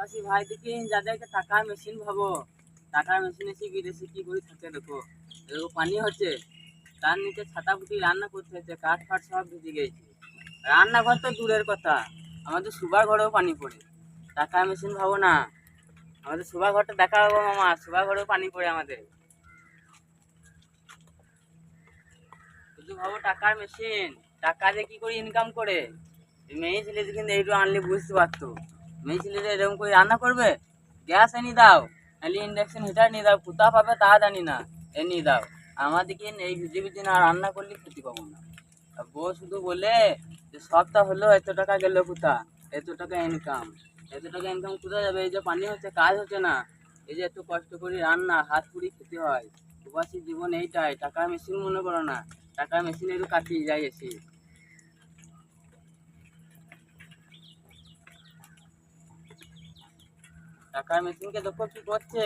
পাশি ভাই দেখি যাদেরকে টাকার মেশিন ভাবো। টাকার মেশিন এসে বিদেশে কি করে থাকে দেখো। দেখো, পানি হচ্ছে, তার নিচে ছাতা ফুটি রান্না করতে হচ্ছে, কাঠ ফাট সব ভিজে গেছে। রান্নাঘর তো দূরের কথা, আমাদের সুবার ঘরেও পানি পড়ে। টাকার মেশিন ভাবো না, আমাদের সুবা ঘরটা দেখা হব মামা সুবা ঘরেও পানি পড়ে আমাদের। শুধু ভাবো টাকার মেশিন টাকা দিয়ে কি করে ইনকাম করে? মেয়ে ছেলেদের কিন্তু এইটু আনলে বুঝতে পারতো। মেয়ে ছেলেদের এরকম করে রান্না করবে, গ্যাস এনে দাও নাহলে ইন্ডাকশন হিটার নিয়ে দাও কোথা পাবে তা জানি না, এ নিয়ে দাও। আমাদেরকে এই ভিজে না রান্না করলে খেতে পাবো না। আর বউ শুধু বলে যে, সপ্তাহ হলো, এত টাকা গেল কোথা? এত টাকা ইনকাম এত টাকা ইনকাম কোথায় যাবে? এই যে পানি হচ্ছে, কাজ হচ্ছে না। এই যে এত কষ্ট করে রান্না, হাত পুড়ি খেতে হয়। প্রবাসী জীবন এইটাই, টাকার মেশিন মনে করো না। টাকার মেশিন একটু কাটিয়ে যায় এসে টাকার মেশিনকে দেখো কি করছে?